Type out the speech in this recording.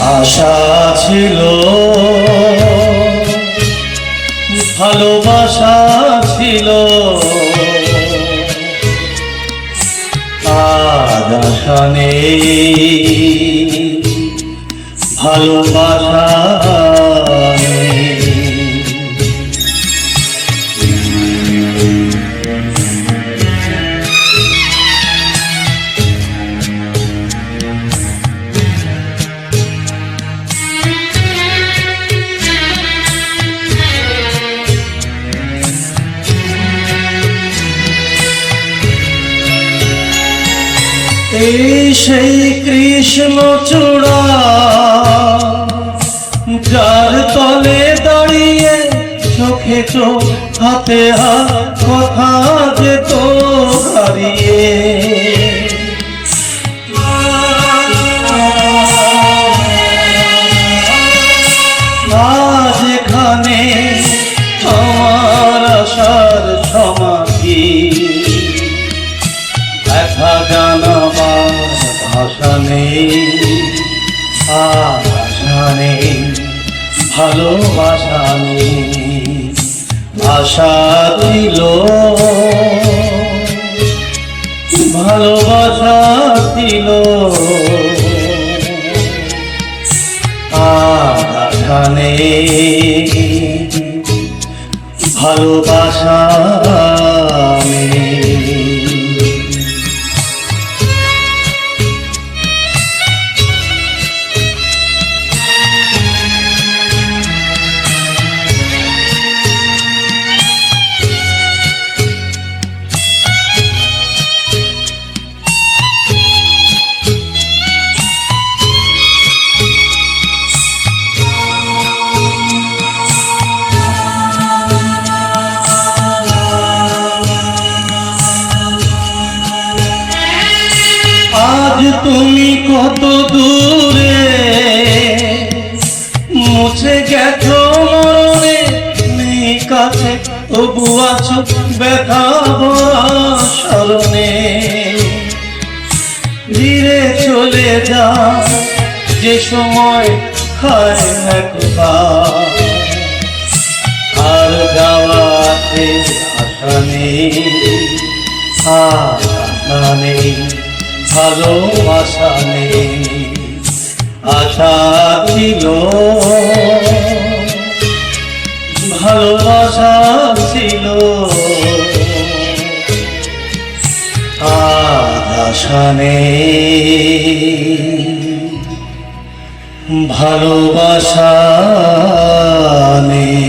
আশা ছিল। ভালোবাসা ছিল। আশা নেই। ভালোবাসা এই সেই কৃষ্ণ চূড়া, যার তলে দাঁড়িয়ে চোখে চোখ, হাতে হাত, কথা যে তো হারিয়ে। আজ এখানে নেই আশা নেই ভালোবাসা নেই আশা ছিল ভালোবাসা ছিল আশা নেই ভালোবাসা আজ তুমি কত দূরে? মুছে গেছো মরণে, নেই কাছে, তবু আছো ব্যথা স্মরণে ধীরে চলে যা যে সময় খায় একবার। আর গাওয়াতে আশা নেই আশা নেই। ভালোবাসা নেই আশা ছিল। ভালোবাসা ছিল। আশা নেই। ভালোবাসা নেই।